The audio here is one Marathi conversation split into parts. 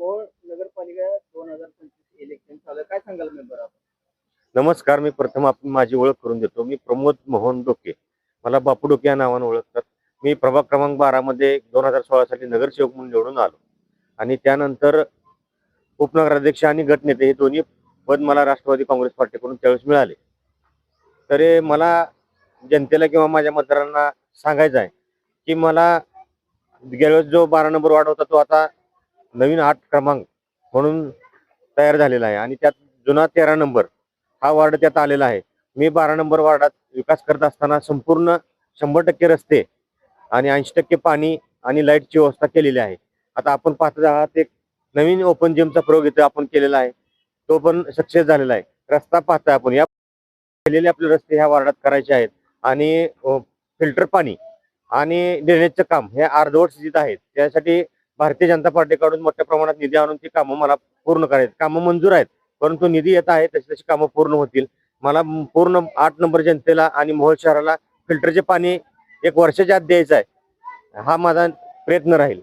मोहोळ नगरपालिका दोन हजार पंचवीस इलेक्शन काय सांगाल मेंबर आपण? नमस्कार मी प्रथम आपण माझी ओळख करून देतो. मी प्रमोद मोहन डोके. मला बापू डोके या नावानं ओळखतात. मी प्रभाग क्रमांक बारा मध्ये दोन हजार सोळा साली नगरसेवक म्हणून निवडून आलो. आणि त्यानंतर उपनगराध्यक्ष आणि गटनेते हे दोन्ही पद मला राष्ट्रवादी काँग्रेस पार्टीकडून त्यावेळेस मिळाले. तर मला जनतेला किंवा माझ्या मतदारांना सांगायचं आहे की मला गेल्यावेळेस जो बारा नंबर वाढ होता तो आता नवीन आठ क्रमांक म्हणून तयार झालेला आहे. आणि त्यात जुना तेरा नंबर हा वार्ड त्यात आलेला आहे. मी बारा नंबर वार्डात विकास करत असताना संपूर्ण शंभर टक्के रस्ते आणि ऐंशी टक्के पाणी आणि लाईटची व्यवस्था केलेली आहे. आता आपण पाहत आहात एक नवीन ओपन जिमचा प्रयोग इथे आपण केलेला आहे. तो पण सक्सेस झालेला आहे. रस्ता पाहताय आपण. या केलेले आपले रस्ते ह्या वार्डात करायचे आहेत. आणि फिल्टर पाणी आणि ड्रेनेजचं काम हे अर्धवट स्थितीत आहेत त्यासाठी भारतीय जनता पार्टीकडून मोठ्या प्रमाणात निधी आणून ती कामं मला पूर्ण करायची. कामं मंजूर आहेत परंतु निधी येत आहे तशी तशी कामं पूर्ण होतील. मला पूर्ण आठ नंबर जनतेला आणि मोहोळ शहराला फिल्टरचे पाणी एक वर्षाच्या आत द्यायचं आहे. हा माझा प्रयत्न राहील.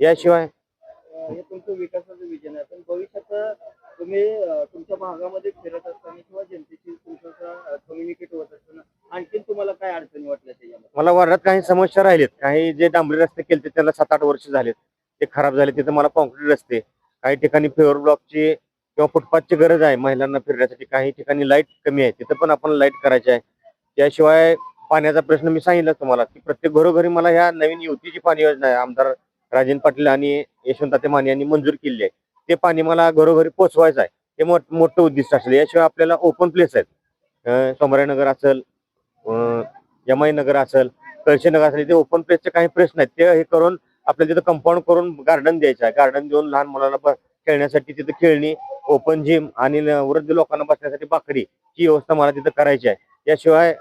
याशिवाय अं, हे तुमचं विकासाचं विजन आहे. पण भविष्यात तुम्ही तुमच्या भागामध्ये फिरत असताना किंवा जनतेशी तुमचं कम्युनिकेट होत असताना आणखीन तुम्हाला काय अडचणी वाटल्या त्याच्यामध्ये? मला वार्डात काही समस्या राहिलेत. काही जे डांबरी रस्ते केले त्याला सात आठ वर्ष झालेत. ते खराब झाले तिथं मला कॉन्क्रीट रस्ते काही ठिकाणी फेवर ब्लॉकची किंवा फुटपाथची गरज आहे महिलांना फिरण्यासाठी. काही ठिकाणी लाइट कमी आहे तिथं पण आपण लाइट करायची आहे. त्याशिवाय पाण्याचा प्रश्न मी सांगितलं तुम्हाला की प्रत्येक घरोघरी मला ह्या नवीन युतीची पाणी योजना आहे. आमदार राजेंद्र पाटील आणि यशवंत माने यांनी मंजूर केली आहे. ते पाणी मला घरोघरी पोचवायचं आहे. हे मोठं उद्दिष्ट असेल. याशिवाय आपल्याला ओपन प्लेस आहेत. सोमरायनगर असेल यमाईनगर असेल कळशे नगर असेल इथे ओपन प्लेसचे काही प्रश्न आहेत. ते हे करून आपल्याला तिथं कंपाऊंड करून गार्डन द्यायचं आहे. गार्डन देऊन लहान मुलांना ब- खेळण्यासाठी तिथं खेळणी ओपन जिम आणि वृद्ध लोकांना बसण्यासाठी बाकडी ही व्यवस्था मला तिथं करायची आहे. याशिवाय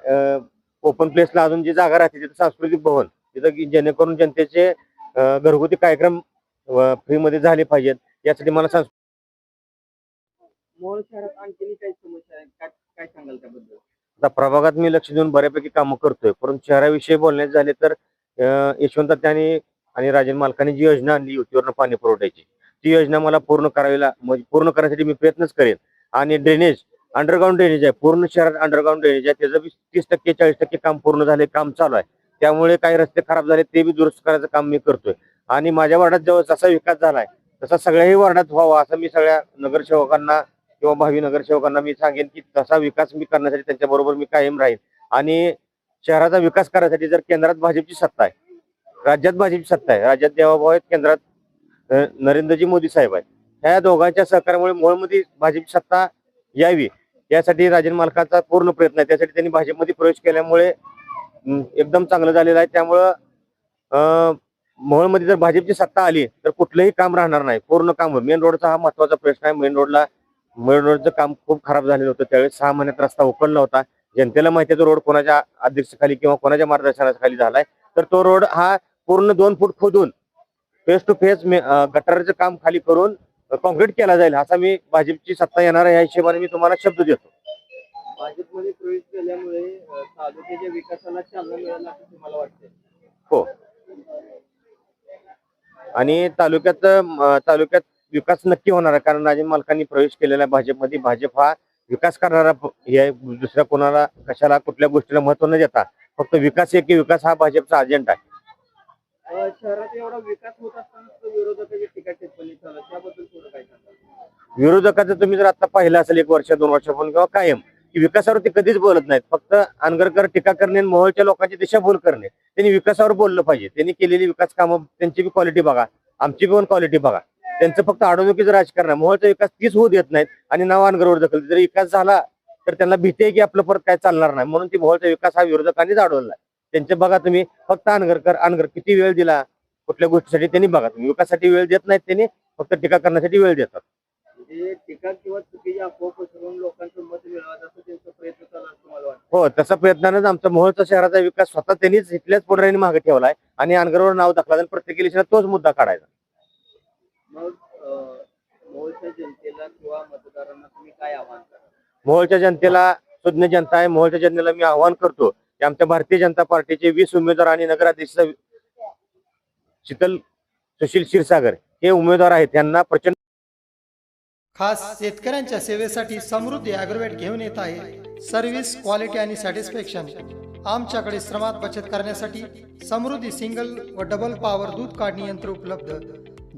ओपन प्लेसला अजून जी जागा राहते तिथं सांस्कृतिक भवन. तिथं जेणेकरून जनतेचे घरगुती कार्यक्रम फ्रीमध्ये झाले पाहिजेत. यासाठी मला सांस्कृतिक मोहोळ शहरात आणखीन काही समस्या आहेत? काय काय सांगाल त्याबद्दल? आता प्रभागात मी लक्ष देऊन बऱ्यापैकी कामं करतोय. परंतु शहराविषयी बोलण्यात झाले तर यशवंत त्यांनी आणि राजन मालकाने जी योजना आणली युतीवरनं पाणी पुरवठ्याची ती योजना मला पूर्ण करावीला म्हणजे पूर्ण करण्यासाठी मी प्रयत्नच करेन. आणि ड्रेनेज अंडरग्राऊंड ड्रेनेज आहे पूर्ण शहरात अंडरग्राऊंड ड्रेनेज आहे त्याचं बी तीस टक्के चाळीस टक्के काम पूर्ण झाले काम चालू आहे. त्यामुळे काही रस्ते खराब झाले ते बी दुरुस्त करायचं काम मी करतोय. आणि माझ्या वार्डात जेव्हा जसा विकास झालाय तसा सगळ्याही वार्डात व्हावा असं मी सगळ्या नगरसेवकांना किंवा भावी नगरसेवकांना मी सांगेन की तसा विकास मी करण्यासाठी त्यांच्याबरोबर मी कायम राहीन. आणि शहराचा विकास करण्यासाठी जर केंद्रात भाजपची सत्ता आहे राज्यात भाजपची सत्ता आहे. राज्यात देवाभाव आहेत केंद्रात नरेंद्रजी मोदी साहेब आहेत. ह्या दोघांच्या सहकार्यामुळे मूळमध्ये भाजपची सत्ता यावी यासाठी राजन मालकाचा पूर्ण प्रयत्न आहे. त्यासाठी त्यांनी भाजपमध्ये प्रवेश केल्यामुळे एकदम चांगलं झालेलं आहे. त्यामुळं अ, मोहोळमध्ये जर भाजपची सत्ता आली तर कुठलंही काम राहणार नाही. पूर्ण काम मेन रोडचा हा महत्त्वाचा प्रश्न आहे. मेन रोडला मेन रोडचं काम खूप खराब झालेलं होतं. त्यावेळेस सहा महिन्यात रस्ता उकलला होता. जनतेला माहिती आहे तो रोड कोणाच्या अध्यक्षाखाली किंवा कोणाच्या मार्गदर्शनाखाली झालाय. तर तो रोड हा पूर्ण दोन फूट खोदून फेस टू फेस गटारचं काम खाली करून कॉन्क्रीट केला जाईल असा मी भाजपची सत्ता येणार आहे या हिशोबाने मी तुम्हाला शब्द देतो. भाजपमध्ये प्रवेश केल्यामुळे तालुक्याच्या विकासाला चालना मिळालं असं तुम्हाला वाटतंय? हो. आणि तालुक्यात तालुक्यात विकास नक्की होणार आहे कारण राजन मालकांनी प्रवेश केलेला आहे भाजपमध्ये. भाजप हा विकास करणारा हे. दुसऱ्या कोणाला कशाला कुठल्या गोष्टीला महत्त्व न देता फक्त विकास एक विकास हा भाजपचा अजेंडा आहे. एवढा विकास होत असताना विरोधकाची टीका टिप्पणी चालू त्याबद्दल थोडं काय विरोधकाचं तुम्ही जर आता पाहिलं असेल एक वर्ष दोन वर्षापासून किंवा कायम की विकासावर ते कधीच बोलत नाहीत. फक्त अनगरकर टीका करणे आणि मोहोळच्या लोकांची दिशाभूल करणे. त्यांनी विकासावर बोललं पाहिजे. त्यांनी केलेली विकास कामं त्यांची बी क्वालिटी बघा. आमची पण क्वालिटी बघा. त्यांचं फक्त अडवणुकीचं राजकारण आहे. मोहळचा विकास तीच होऊ देत नाहीत आणि नाव अनगरवर दखल. जर विकास झाला तर त्यांना भीती आहे की आपलं परत काय चालणार नाही. म्हणून ती मोहळचा विकास हा विरोधकांनीच अडवला आहे त्यांचे बघा तुम्ही फक्त अनगरकर अनगर किती वेळ दिला. कुठल्या गोष्टीसाठी त्यांनी बघा तुम्ही. विकासासाठी वेळ देत नाहीत त्यांनी फक्त टीका करण्यासाठी वेळ देतात. म्हणजे टीका किंवा चुकीची अफवा पसरवून लोकांचं मत मिळवायचं असं त्यांचा प्रयत्न चालू असं मला वाटतं? हो तसा प्रयत्नानंच आमचा मोहोळचा शहराचा विकास स्वतः त्यांनीच इथल्याच पुढाऱ्यांनी मागे ठेवलाय आणि अनगरवर नाव दाखला आणि प्रत्येक इलेक्शनात तोच मुद्दा काढायचा. मग मोहोळच्या जनतेला किंवा मतदारांना तुम्ही काय आव्हान करा मोहोळच्या जनतेला सुज्ञ जनता आहे. मोहोळच्या जनतेला मी आवाहन करतो आमच्या भारतीय जनता पार्टीचे वीस उमेदवार आणि नगराध्यक्ष शीतल सुशील क्षीरसागर हे उमेदवार आहेत. त्यांना प्रचंड खास शेतकऱ्यांच्या सेवेसाठी समृद्धी अॅग्रोवेट घेऊन येत आहे. सर्व्हिस क्वालिटी आणि सॅटिस्फॅक्शन आमच्याकडे श्रमात बचत करण्यासाठी समृद्धी सिंगल व डबल पॉवर दूध काढणी यंत्र उपलब्ध.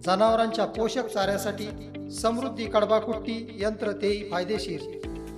जनावरांच्या पोषक चाऱ्यासाठी समृद्धी कडबाकुट्टी यंत्र तेही फायदेशीर.